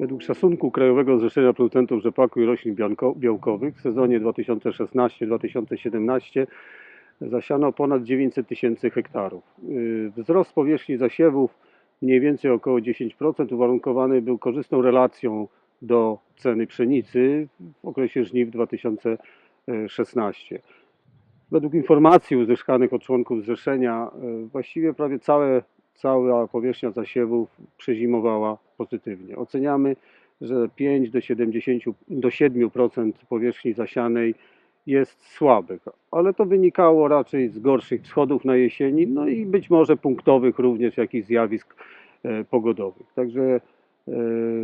Według szacunku Krajowego Zrzeszenia Producentów Rzepaku i Roślin Białkowych w sezonie 2016-2017 zasiano ponad 900 tysięcy hektarów. Yy, Wzrost powierzchni zasiewów mniej więcej około 10% uwarunkowany był korzystną relacją do ceny pszenicy w okresie żniw 2016. Według informacji uzyskanych od członków zrzeszenia yy, właściwie prawie całe, cała powierzchnia zasiewów przezimowała pozytywnie. Oceniamy, że 5 do 70 do 7% powierzchni zasianej jest słabych, ale to wynikało raczej z gorszych wschodów na jesieni, no i być może punktowych również jakichś zjawisk e, pogodowych. Także e,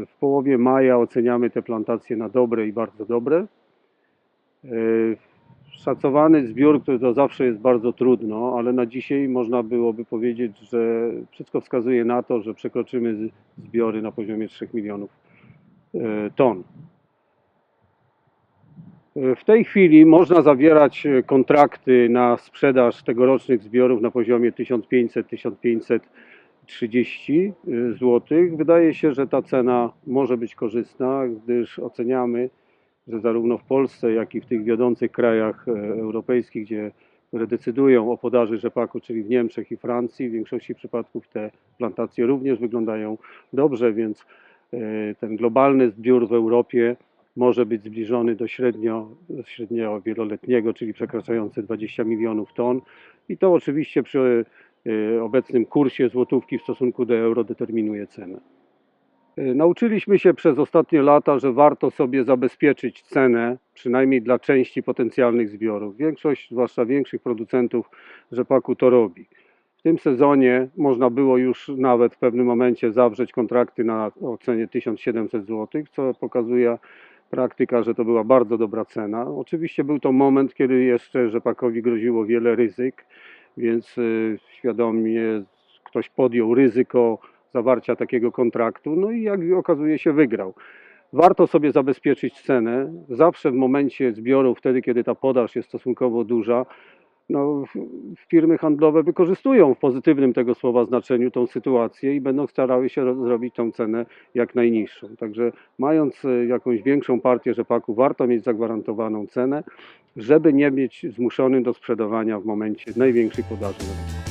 w połowie maja oceniamy te plantacje na dobre i bardzo dobre. E, Szacowany zbiór, który to zawsze jest bardzo trudno, ale na dzisiaj można byłoby powiedzieć, że wszystko wskazuje na to, że przekroczymy zbiory na poziomie 3 milionów e, ton. W tej chwili można zawierać e, kontrakty na sprzedaż tegorocznych zbiorów na poziomie 1500-1530 zł. Wydaje się, że ta cena może być korzystna, gdyż oceniamy, że zarówno w Polsce, jak i w tych wiodących krajach e, europejskich, gdzie, które decydują o podaży rzepaku, czyli w Niemczech i Francji, w większości przypadków te plantacje również wyglądają dobrze, więc e, ten globalny zbiór w Europie może być zbliżony do średnio, średnio wieloletniego, czyli przekraczający 20 milionów ton. I to oczywiście przy e, obecnym kursie złotówki w stosunku do euro determinuje cenę. E, Nauczyliśmy się przez ostatnie lata, że warto sobie zabezpieczyć cenę, przynajmniej dla części potencjalnych zbiorów. Większość, zwłaszcza większych producentów rzepaku to robi. W tym sezonie można było już nawet w pewnym momencie zawrzeć kontrakty na o cenie 1700 zł, co pokazuje praktyka, że to była bardzo dobra cena. Oczywiście był to moment, kiedy jeszcze rzepakowi groziło wiele ryzyk, więc y, świadomie ktoś podjął ryzyko zawarcia takiego kontraktu, no i jak okazuje się wygrał. Warto sobie zabezpieczyć cenę. Zawsze w momencie zbioru, wtedy kiedy ta podaż jest stosunkowo duża, no, firmy handlowe wykorzystują w pozytywnym tego słowa znaczeniu tą sytuację i będą starały się ro- zrobić tą cenę jak najniższą. Także mając e, jakąś większą partię rzepaku, warto mieć zagwarantowaną cenę, żeby nie być zmuszonym do sprzedawania w momencie największej podaży.